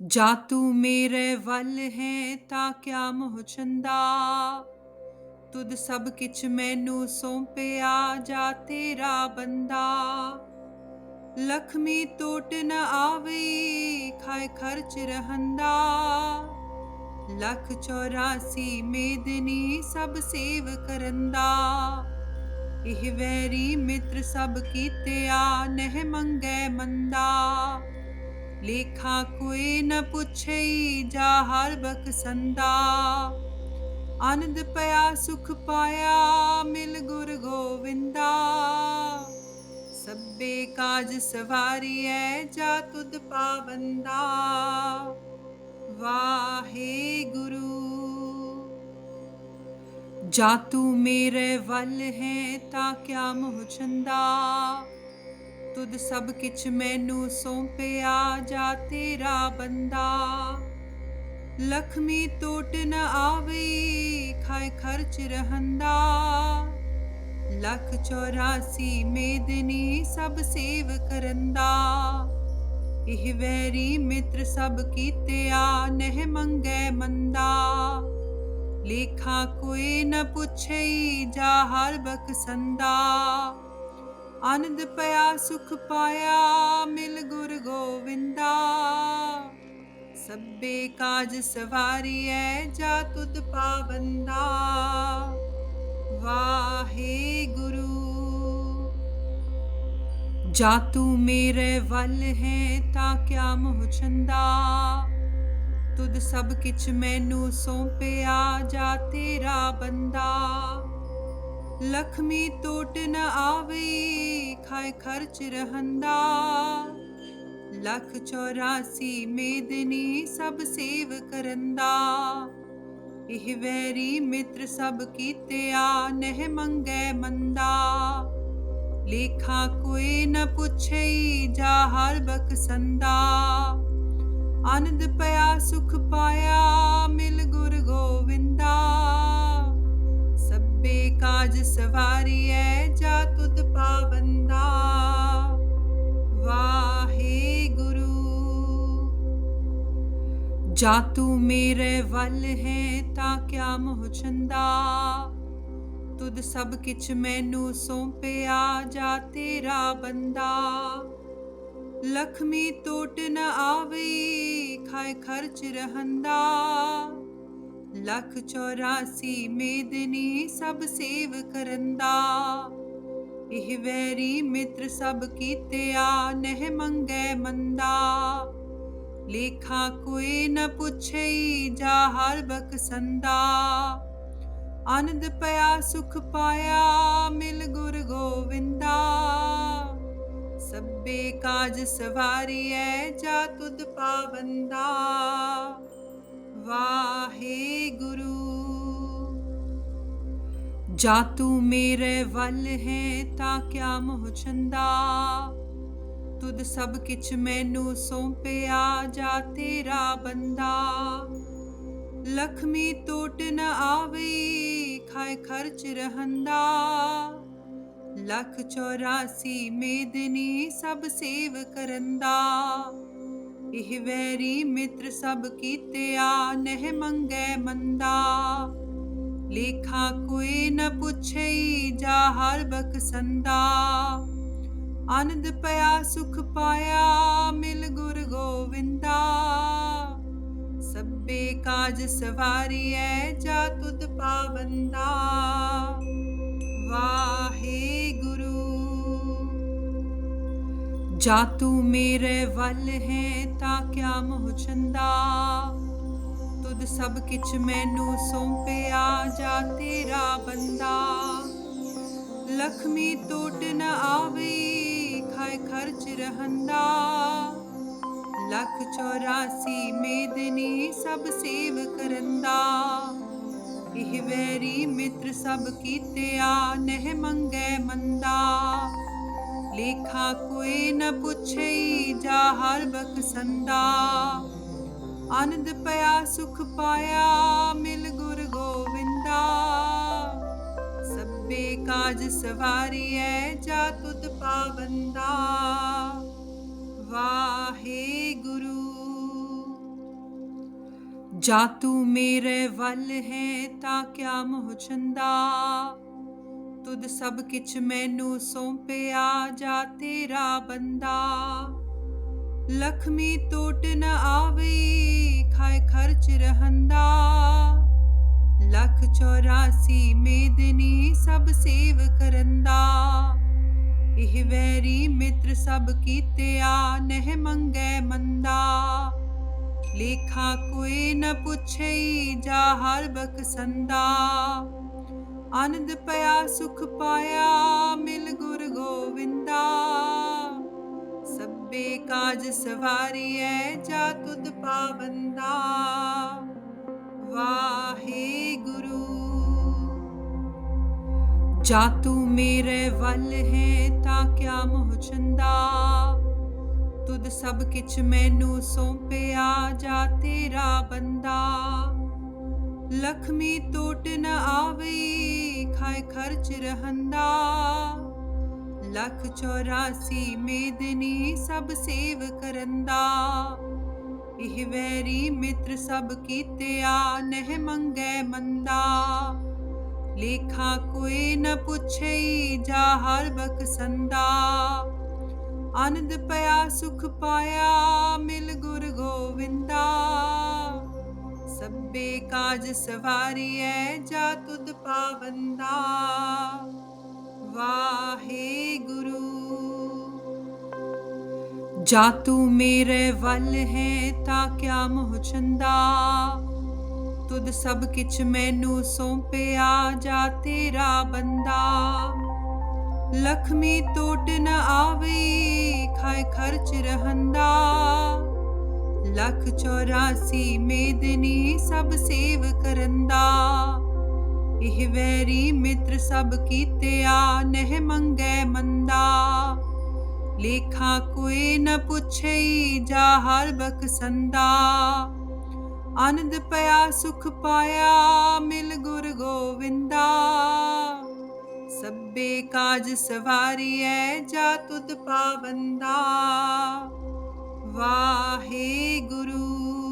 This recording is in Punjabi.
ਜਾ ਤੂੰ ਮੇਰੇ ਵੱਲ ਹੈ ਤਾਂ ਕਿਆ ਮੋਹ ਚੰਦਾ ਤੁਧ ਸਭ ਕਿਛ ਮੈਨੂੰ ਸੌਂਪਿਆ ਜਾ ਤੇਰਾ ਬੰਦਾ ਲਖਮੀ ਟੋਟ ਨ ਆਵੇ ਖਾਏ ਖਰਚ ਰਹੰਦਾ ਲੱਖ 84 ਮੇਦਨੀ ਸਭ ਸੇਵ ਕਰੰਦਾ ਇਹ ਵੈਰੀ ਮਿੱਤਰ ਸਭ ਕੀਤਿਆ ਨਹਿ ਮੰਗੈ ਮੰਦਾ ਲੇਖਾ ਕੋਈ ਨ ਪੁੱਛਈ ਜਾ ਹਰ ਬਖਸੰਦਾ। ਆਨੰਦ ਪਿਆ, ਸੁਖ ਪਾਇਆ, ਮਿਲ ਗੁਰ ਗੋਵਿੰਦਾ। ਸਭੇ ਕਾਜ ਸਵਾਰੀਐ, ਜਾ ਤੁਧ ਪਾਵੰਦਾ। ਵਾਹਿਗੁਰੂ ਜਾ ਤੂੰ ਮੇਰੇ ਵੱਲ ਹੈ, ਤਾਂ ਕਿਆ ਮੋਹ ਚੰਦਾ। ਤੁਧ ਸਭ ਕਿਛ ਮੈਨੂੰ ਸੌਂਪਿਆ ਜਾ ਤੇਰਾ ਬੰਦਾ। ਲਖਮੀ ਟੋਟ ਨ ਆਵੇ, ਖਾਏ ਖਰਚ ਰਹੰਦਾ। ਲੱਖ 84 ਮੇਦਨੀ ਸਭ ਸੇਵ ਕਰੰਦਾ ਇਹ ਵੈਰੀ ਮਿੱਤਰ ਸਭ ਕੀਤਿਆ, ਨਹਿ ਮੰਗੈ ਮੰਦਾ। ਲੇਖਾ ਕੋਈ ਨ ਪੁੱਛਈ, ਜਾ ਹਰ ਬਖਸੰਦਾ। ਆਨੰਦ ਪਿਆ, ਸੁਖ ਪਾਇਆ, ਮਿਲ ਗੁਰ ਗੋਵਿੰਦਾ। ਸਭੇ ਕਾਜ ਸਵਾਰੀਐ, ਜਾ ਤੁਧ ਪਾਵੰਦਾ। ਵਾਹਿਗੁਰੂ ਜਾ ਤੂੰ ਮੇਰੇ ਵੱਲ ਹੈ, ਤਾਂ ਕਿਆ ਮੋਹ ਚੰਦਾ ਤੁਧ ਸਭ ਕਿਛ ਮੈਨੂੰ ਸੌਂਪਿਆ, ਜਾ ਤੇਰਾ ਬੰਦਾ। ਲਖਮੀ ਟੋਟ ਨ ਆਵੇ ਖਾਏ ਖਰਚ ਰਹੰਦਾ। ਲੱਖ 84 ਮੇਦਨੀ ਸਭ ਸੇਵ ਕਰੰਦਾ। ਇਹ ਵੈਰੀ ਮਿੱਤਰ ਸਭ ਕੀਤਿਆ, ਨਹਿ ਮੰਗੈ ਮੰਦਾ। ਲੇਖਾ ਕੋਈ ਨ ਪੁੱਛਈ, ਜਾ ਹਰ ਬਖਸੰਦਾ। ਆਨੰਦ ਪਿਆ, ਸੁਖ ਪਾਇਆ, ਮਿਲ ਗੁਰ ਗੋਵਿੰਦਾ। ਕਾਜ ਸਵਾਰੀਐ ਜਾ ਤੁਧ ਪਾਵੰਦਾ ਵਾਹਿਗੁਰੂ, ਜਾ ਤੂੰ ਮੇਰੇ ਵੱਲ ਹੈ ਤਾਂ ਕਿਆ ਮੋਹ ਚੰਦਾ। ਤੁਧ ਸਭ ਕਿਛ ਮੈਨੂੰ ਸੌਂਪਿਆ ਜਾ ਤੇਰਾ ਬੰਦਾ। ਲਖਮੀ ਟੋਟ ਨ ਆਵੇ ਖਾਏ ਖਰਚ ਰਹੰਦਾ। ਲੱਖ 84 ਮੇਦਨੀ ਸਭ ਸੇਵ ਕਰੰਦਾ। ਇਹ ਵੈਰੀ ਮਿੱਤਰ ਸਭ ਕੀਤਿਆ, ਨਹਿ ਮੰਗੈ ਮੰਦਾ। ਲੇਖਾ ਕੋਈ ਨ ਪੁੱਛਈ ਜਾ ਹਰ ਬਖਸੰਦਾ। ਆਨੰਦ ਪਿਆ, ਸੁਖ ਪਾਇਆ, ਮਿਲ ਗੁਰ ਗੋਵਿੰਦਾ। ਸਭੇ ਕਾਜ ਸਵਾਰੀਐ, ਜਾ ਤੁਧ ਪਾਵੰਦਾ। ਵਾਹਿਗੁਰੂ ਜਾ ਤੂੰ ਮੇਰੇ ਵੱਲ ਹੈ ਤਾਂ ਕਿਆ ਮੋਹ ਚੰਦਾ ਤੁਧ ਸਭ ਕਿਛ ਮੈਨੂੰ ਸੌਂਪਿਆ ਜਾ ਤੇਰਾ ਬੰਦਾ। ਲਖਮੀ ਟੋਟ ਨ ਆਵੇ ਖਾਏ ਖਰਚ ਰਹੰਦਾ। ਲੱਖ 84 ਮੇਦਨੀ ਸਭ ਸੇਵ ਕਰੰਦਾ। ਇਹ ਵੈਰੀ ਮਿੱਤਰ ਸਭ ਕੀਤਿਆ, ਨਹਿ ਮੰਗੈ ਮੰਦਾ। ਲੇਖਾ ਕੋਈ ਨ ਪੁੱਛਈ ਜਾ ਹਰ ਬਖਸੰਦਾ। ਆਨੰਦ ਪਿਆ, ਸੁਖ ਪਾਇਆ, ਮਿਲ ਗੁਰ ਗੋਵਿੰਦਾ। ਸਭੇ ਕਾਜ ਸਵਾਰੀਐ, ਜਾ ਤੁਧ ਪਾਵੰਦਾ। ਵਾਹਿਗੁਰੂ ਜਾ ਤੂੰ ਮੇਰੇ ਵੱਲ ਹੈ ਤਾਂ ਕਿਆ ਮੋਹ ਚੰਦਾ? ਤੁਧ ਸਭ ਕਿਛ ਮੈਨੂੰ ਸੌਂਪਿਆ ਜਾ ਤੇਰਾ ਬੰਦਾ। ਲਖਮੀ ਟੋਟ ਨ ਆਵੇ, ਖਾਏ ਖਰਚ ਰਹੰਦਾ। ਲੱਖ 84 ਮੇਦਨੀ ਸਭ ਸੇਵ ਕਰੰਦਾ ਇਹ ਵੈਰੀ ਮਿੱਤਰ ਸਭ ਕੀਤਿਆ, ਨਹਿ ਮੰਗੈ ਮੰਦਾ। ਲੇਖਾ ਕੋਈ ਨ ਪੁੱਛਈ ਜਾ ਹਰ ਬਖਸੰਦਾ। ਆਨੰਦ ਪਿਆ, ਸੁਖ ਪਾਇਆ, ਮਿਲ ਗੁਰ ਗੋਵਿੰਦਾ। ਸਭੇ ਕਾਜ ਸਵਾਰੀਐ, ਜਾ ਤੁਧ ਪਾਵੰਦਾ। ਵਾਹਿਗੁਰੂ ਜਾ ਤੂੰ ਮੇਰੇ ਵੱਲ ਹੈ, ਤਾਂ ਕਿਆ ਮੋਹ ਚੰਦਾ। ਤੁਧ ਸਭ ਕਿਛ ਮੈਨੂੰ ਸੌਂਪਿਆ ਜਾ ਤੇਰਾ ਬੰਦਾ। ਲਖਮੀ ਟੋਟ ਨ ਆਵੇ, ਖਾਏ ਖਰਚ ਰਹੰਦਾ। ਲੱਖ 84 ਮੇਦਨੀ ਸਭ ਸੇਵ ਕਰੰਦਾ। ਇਹ ਵੈਰੀ ਮਿੱਤਰ ਸਭ ਕੀਤਿਆ, ਨਹਿ ਮੰਗੈ ਮੰਦਾ। ਲੇਖਾ ਕੋਈ ਨ ਪੁੱਛਈ, ਜਾ ਹਰ ਬਖਸੰਦਾ। ਆਨੰਦ ਪਿਆ, ਸੁਖ ਪਾਇਆ, ਮਿਲ ਗੁਰ ਗੋਵਿੰਦਾ। ਸਭੇ ਕਾਜ ਸਵਾਰੀਐ, ਜਾ ਤੁਧ ਪਾਵੰਦਾ। ਵਾਹਿਗੁਰੂ ਜਾ ਤੂੰ ਮੇਰੇ ਵੱਲ ਹੈ, ਤਾਂ ਕਿਆ ਮੋਹ ਚੰਦਾ। ਤੁਧ ਸਭ ਕਿਛ ਮੈਨੂੰ ਸੌਂਪਿਆ, ਜਾ ਤੇਰਾ ਬੰਦਾ। ਲਖਮੀ ਟੋਟ ਨ ਆਵੇ ਖਾਏ ਖਰਚ ਰਹੰਦਾ। ਲੱਖ 84 ਮੇਦਨੀ ਸਭ ਸੇਵ ਕਰੰਦਾ। ਇਹ ਵੈਰੀ ਮਿੱਤਰ ਸਭ ਕੀਤਿਆ, ਨਹਿ ਮੰਗੈ ਮੰਦਾ। ਲੇਖਾ ਕੋਈ ਨ ਪੁੱਛਈ ਜਾ ਹਰ ਬਖਸੰਦਾ। ਆਨੰਦ ਪਿਆ, ਸੁਖ ਪਾਇਆ, ਮਿਲ ਗੁਰ ਗੋਵਿੰਦਾ। ਸਭੇ ਕਾਜ ਸਵਾਰੀਐ, ਜਾ ਤੁਧ ਬੰਦਾ। ਵਾਹਿਗੁਰੂ। ਜਾ ਤੂੰ ਮੇਰੇ ਵੱਲ ਹੈ ਤਾਂ ਕਿਆ ਮੋਹ ਚੰਦਾ। ਤੁਧ ਸਭ ਕਿਛ ਮੈਨੂੰ ਸੌਂਪਿਆ ਜਾ ਤੇਰਾ ਬੰਦਾ। ਲਖਮੀ ਟੋਟ ਨ ਆਵੇ, ਖਾਏ ਖਰਚ ਰਹੰਦਾ। ਲੱਖ 84 ਮੇਦਨੀ ਸਭ ਸੇਵ ਕਰੰਦਾ। ਇਹ ਵੈਰੀ ਮਿੱਤਰ ਸਭ ਕੀਤਿਆ, ਨਹਿ ਮੰਗੈ ਮੰਦਾ। ਲੇਖਾ ਕੋਈ ਨ ਪੁੱਛਈ ਜਾ ਹਰ ਬਖਸੰਦਾ। ਆਨੰਦ ਪਿਆ, ਸੁਖ ਪਾਇਆ, ਮਿਲ ਗੁਰ ਗੋਵਿੰਦਾ। ਸਭੇ ਕਾਜ ਸਵਾਰੀਐ ਜਾ ਤੁਧ ਪਾਵੰਦਾ। ਵਾਹਿਗੁਰੂ